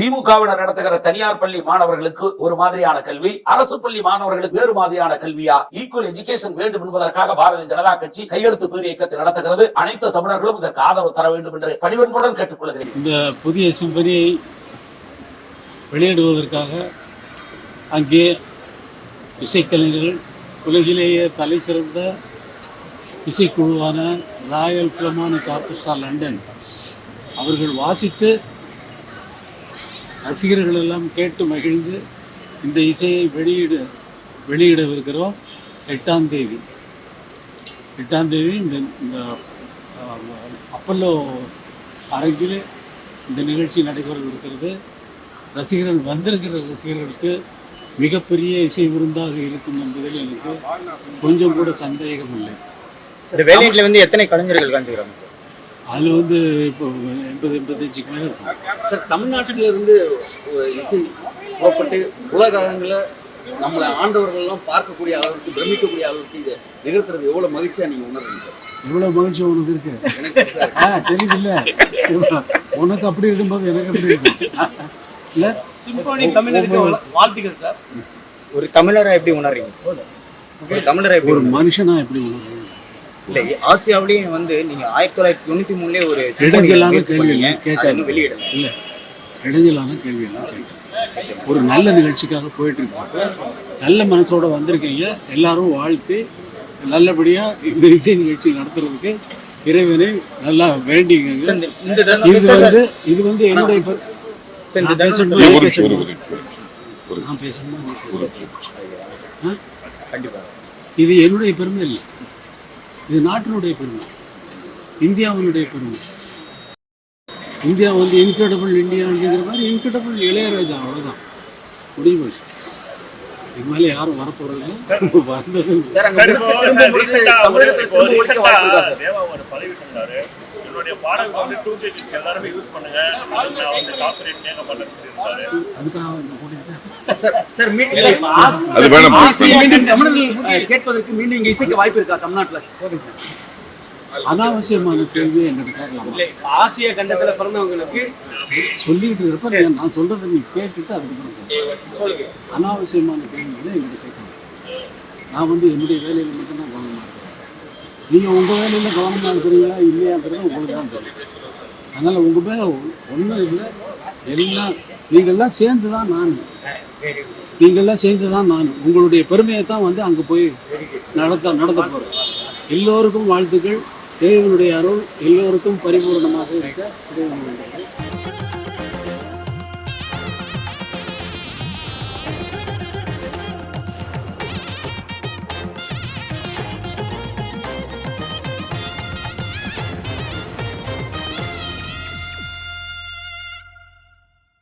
திமுகவினர் நடத்துகிற தனியார் பள்ளி மாணவர்களுக்கு ஒரு மாதிரியான கல்வி அரசு பள்ளி மாணவர்களுக்கு வேறு மாதிரியான கல்வியா? ஈக்குவல் எஜுகேஷன் வேண்டும் என்பதற்காக பாரதிய ஜனதா கட்சி கையெழுத்து பேர் இயக்கத்தை நடத்துகிறது. அனைத்து தமிழர்களும் இதற்கு ஆதரவு தர வேண்டும் என்று பணிவன்புடன் கேட்டுக்கொள்கிறேன். இந்த புதிய சிம்பனியை வெளியிடுவதற்காக அங்கே இசைக்கலைஞர்கள் உலகிலேயே தலை சிறந்த இசைக்குழுவான ராயல் பிலமானிக் ஆர்கெஸ்ட்ரா லண்டன் அவர்கள் வாசித்து ரசிகர்கள் எல்லாம் கேட்டு மகிழ்ந்து இந்த இசையை வெளியிட வெளியிடவிருக்கிறோம். எட்டாம் தேதி. எட்டாம் தேதி இந்த இந்த அப்பல்லோ அரங்கில் இந்த நிகழ்ச்சி நடைபெறவிருக்கிறது. ரசிகர்கள் வந்திருக்கிற ரசிகர்களுக்கு மிகப்பெரிய இசை விருந்தாக இருக்கும் என்பதில் எனக்கு கொஞ்சம் கூட சந்தேகம் இல்லை இந்த வேலையில வந்து எத்தனை கலைஞர்கள் கலந்துக்கிறாங்க அதில் வந்து இப்போ எண்பது எண்பத்தஞ்சுக்கு மேலே இருக்கும். சார் தமிழ்நாட்டில இருந்து ஒரு இசை புறப்பட்டு உலக அரங்கில் நம்மளை ஆண்டவர்கள் எல்லாம் பார்க்கக்கூடிய அளவுக்கு பிரமிக்கக்கூடிய அளவுக்கு இதை நிகழ்த்துறது எவ்வளவு மகிழ்ச்சியா நீங்க உணர்றீங்க? சார் எவ்வளோ மகிழ்ச்சி உனக்கு இருக்கு. ஆ தெரியுது இல்லை உனக்கு அப்படி இருக்கும்போது எனக்கு அப்படி இருக்கும் இல்லை? சிம்போனி தமிழருக்கு வாழ்த்துக்கள் சார். ஒரு தமிழரை எப்படி உணர்றீங்க? ஒரு தமிழரை எப்படி ஒரு உணர்றீங்க? மனுஷனா எப்படி உணர்வு இல்ல ஆசியாவிலேயே வந்து நீங்க ஆயிரத்தி தொள்ளாயிரத்தி தொண்ணூத்தி மூணுலயே ஒரு இடைஞ்சலான கேள்வி கேட்காது வெளியிடல. இல்லை இடைஞ்சலான கேள்வி எல்லாம் கேட்கல ஒரு நல்ல நிகழ்ச்சிக்காக போயிட்டு இருப்பாங்க நல்ல மனசோட வந்திருக்கீங்க. எல்லாரும் வாழ்த்து நல்லபடியா இந்த இசை நிகழ்ச்சி நடத்துறதுக்கு இறைவனை நல்லா தருணம் இது வந்து இது வந்து என்னுடைய நான் பேசணுமா? இது என்னுடைய பெருமை இல்லை. இது நாட்டினுடைய பெருமை. இந்தியாவினுடைய பெருமை. இந்தியா வந்து இன்கிரெடிபிள் இந்தியா அப்படிங்கிற மாதிரி இன்கிரெடிபிள் இளையராஜா அவ்வளோதான் முடிஞ்சு போச்சு இதுக்கு மேலே யாரும் வரப்போறது வந்தது வந்து டூ எல்லாருமே யூஸ் பண்ணுங்க. நான் வந்து காப்பரேட் கேட்க கேட்பதற்கு மீண்டும் இசைக்கு வாய்ப்பு இருக்கா தமிழ்நாட்டுல? அனாவசியமான கேள்வியை எங்கிட்ட கேட்கலாம்? ஆசிய கண்டத்துல பிறந்தவங்களுக்கு சொல்லிட்டு இருப்ப நான் சொல்றதை நீ கேட்டுட்டு அதுக்கப்புறம். அனாவசியமான கேள்விகளை எங்கிட்ட கேட்கணும் நான் வந்து என்னுடைய வேலையில் மட்டும்தான் கவனமாக இருக்கிறேன் நீங்கள் உங்கள் வேலையில் கவனம் இருக்கிறீங்களா இல்லையாங்கிறது உங்களுக்கு தான் தெரியும். அதனால் உங்கள் மேலே ஒன்றும் இல்லை. எல்லாம் நீங்கள்லாம் சேர்ந்து தான் நான் நீங்கள்லாம் சேர்ந்து தான் நான் உங்களுடைய பெருமையை தான் வந்து அங்கே போய் நடத்த நடத்த போகிறேன் எல்லோருக்கும் வாழ்த்துக்கள். இறைவனுடைய அருள் எல்லோருக்கும் பரிபூர்ணமாக இருக்க இறைவனுடைய